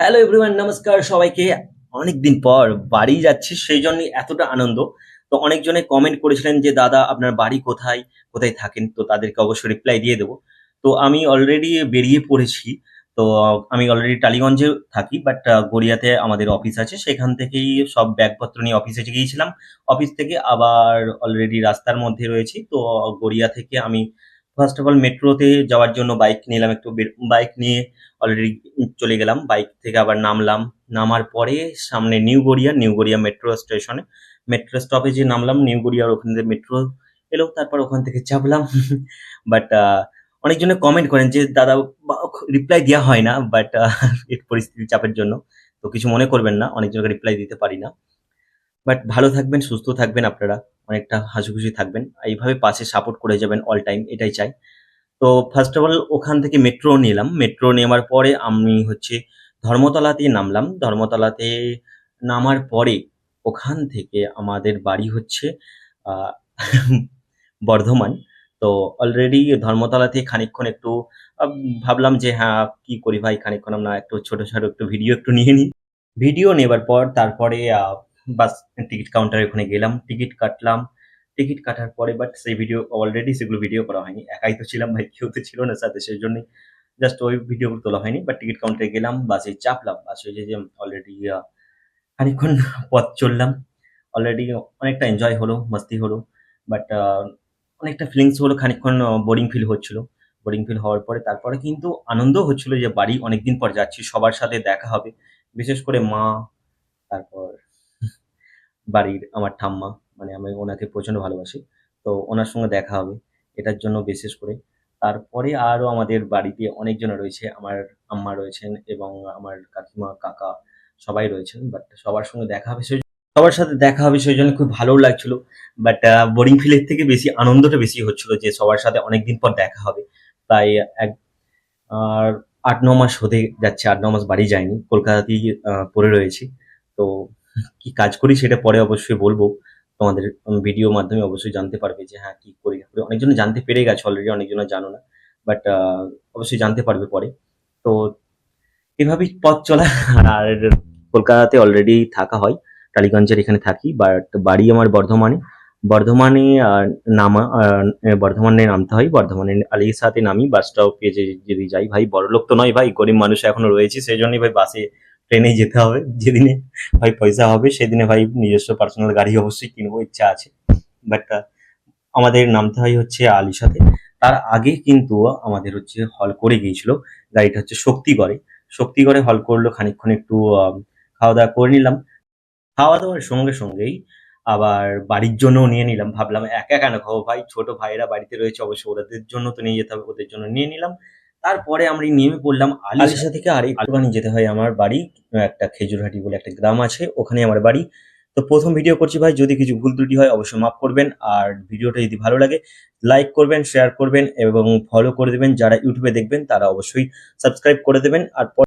Hello everyone নমস্কার সবাইকে। অনেকদিন পর বাড়ি যাচ্ছি, সেই জন্যই এতটা আনন্দ। তো অনেকজনে কমেন্ট করেছিলেন যে, দাদা, আপনার বাড়ি কোথায়? কোথায় থাকেন? তো তাদেরকে অবশ্যই রিপ্লাই দিয়ে দেবো। তো আমি অলরেডি বেরিয়ে পড়েছি। তো আমি অলরেডি টালিগঞ্জে থাকি বাট গড়িয়াতে আমাদের অফিস আছে। সেখান থেকেই সব ব্যাগপত্র নিয়ে অফিসে গিয়েছিলাম। অফিস থেকে আবার অলরেডি রাস্তার মধ্যে রয়েছি। তো গড়িয়া থেকে আমি ফার্স্ট অফ অল মেট্রোতে যাওয়ার জন্য বাইক নিলাম একটু বাইক নিয়ে অলরেডি চলে গেলাম। বাইক থেকে আবার নামলাম। নামার পরে সামনে new Garia new Garia metro স্টেশনে মেট্রো স্টপেজে নামলাম, নিউ গড়িয়ার ওখান মেট্রো এলো, তারপর ওখান থেকে চাপলাম। বাট অনেকজনে কমেন্ট করেন যে, দাদা রিপ্লাই দেওয়া হয় না বাট এর পরিস্থিতি চাপের জন্য। তো কিছু মনে করবেন না, অনেকজনকে রিপ্লাই দিতে পারি না। বাট ভালো থাকবেন, সুস্থ থাকবেন আপনারা। অনেকটা হাসি খুশি থাকবেন। এইভাবে পাশে সাপোর্ট করে যাবেন অল টাইম এটাই চাই। তো ফার্স্ট অফ অল ওখান থেকে মেট্রো নিলাম। মেট্রো নেওয়ার পরে আমি হচ্ছে ধর্মতলাতে নামলাম। ধর্মতলাতে নামার পরে ওখান থেকে আমাদের বাড়ি হচ্ছে বর্ধমান। তো অলরেডি ধর্মতলা থেকে খানিকক্ষণ একটু ভাবলাম যে হ্যাঁ কি করি ভাই? খানিকক্ষণ আমরা একটু ছোট ছোট একটু ভিডিও একটু নিয়ে নিই। ভিডিও নেবার পর তারপরে বাস, টিকিট কাউন্টারে ওখানে গেলাম, টিকিট কাটলাম। টিকিট কাটার পরে বাট সেই ভিডিও অলরেডি সেগুলো ভিডিও করা হয়নি। একাই তো ছিলাম ভাই, কেউ তো ছিল না সাথে, সেই জন্যই জাস্ট ওই ভিডিওগুলো তোলা হয়নি। বাট টিকিট কাউন্টারে গেলাম, বাসে চাপলাম, বাসে যে যে অলরেডি খানিকক্ষণ পথ চললাম। অলরেডি অনেকটা এনজয় হলো, মস্তি হলো। বাট অনেকটা ফিলিংস হলো, খানিকক্ষণ বোরিং ফিল হচ্ছিল। বোরিং ফিল হওয়ার পরে তারপরে কিন্তু আনন্দ হচ্ছিল যে বাড়ি অনেকদিন পর যাচ্ছি, সবার সাথে দেখা হবে। বিশেষ করে মা, তারপর বাড়ির আমার ঠাম্মা মানে আমি ওনাকে প্রচণ্ড ভালোবাসি। তো ওনার সঙ্গে দেখা হবে, এটার জন্য বিশেষ করে। তারপরে আরও আমাদের বাড়িতে অনেকজন রয়েছে, আমার আম্মা রয়েছেন এবং আমার কাকিমা, কাকা সবাই রয়েছেন বাট সবার সঙ্গে দেখা হবে সেই সবার সাথে দেখা হবে সেই জন্য খুব ভালোও লাগছিল বাট বোরিং ফিলের থেকে বেশি আনন্দটা বেশি হচ্ছিল যে সবার সাথে অনেকদিন পর দেখা হবে। তাই এক, আর আট, ন মাস হতে যাচ্ছে, আট, ন মাস বাড়ি যায়নি, কলকাতাতেই পড়ে রয়েছি। তো কি কাজ করি সেটা পরে অবশ্যই বলব। তোমাদের ভিডিও মাধ্যমে অবশ্যই জানতে পারবে যে হ্যাঁ কি করি। না করি অনেকজন জানতে পেরে গেছে অলরেডি অনেকজন জানো না। বাট অবশ্যই জানতে পারবে পরে। তো এভাবেই পথ চলা। আর কলকাতাতে অলরেডি থাকা হয়। টালিগঞ্জের এখানে থাকি। বাট বাড়ি আমার বর্ধমানে। বর্ধমানে নামা বর্ধমানে নামতে হয়। বর্ধমানে আলির সাথে নামি বাস স্টপে যে যদি যাই, ভাই, বড়লোক তো নয় ভাই, গরিব মানুষ এখনও রয়েছে। সেই জন্যই ভাই বাসে ট্রেনে যেতে হবে। যেদিনে ভাই পয়সা হবে, সেদিনে ভাই নিজস্ব পার্সোনাল গাড়ি অবশ্যই কিনবো, ইচ্ছা আছে। বাট আমাদের নামতে হয় হচ্ছে আলিশাতে। তার আগে কিন্তু আমাদের হচ্ছে হল করে গিয়েছিল। গাড়িটা হচ্ছে শক্তিগড়ে। শক্তিগড়ে হল করল, খানিকক্ষণ একটু খাওয়া দাওয়া করে নিলাম। খাওয়া দাওয়ার সঙ্গে সঙ্গেই আবার বাড়ির জন্যও নিয়ে নিলাম। ভাবলাম একা কেন খাব ভাই? ছোট ভাইরা বাড়িতে রয়েছে, অবশ্যই ওদের জন্য তো নিয়ে যেতে হবে, ওদের জন্য নিয়ে নিলাম। তারপরে আমরা নেমে পড়লাম আলিশা। থেকে আর একটুখানি যেতে হয় আমার বাড়ি একটা খেজুরহাটি বলে একটা গ্রাম আছে, ওখানে আমার বাড়ি। তো প্রথম ভিডিও করছি ভাই, যদি কিছু ভুল ত্রুটি হয় অবশ্যই মাফ করবেন, আর ভিডিওটা যদি ভালো লাগে, লাইক করবেন, শেয়ার করবেন, এবং ফলো করে দেবেন। যারা ইউটিউবে দেখবেন, তারা অবশ্যই সাবস্ক্রাইব করে দেবেন, আর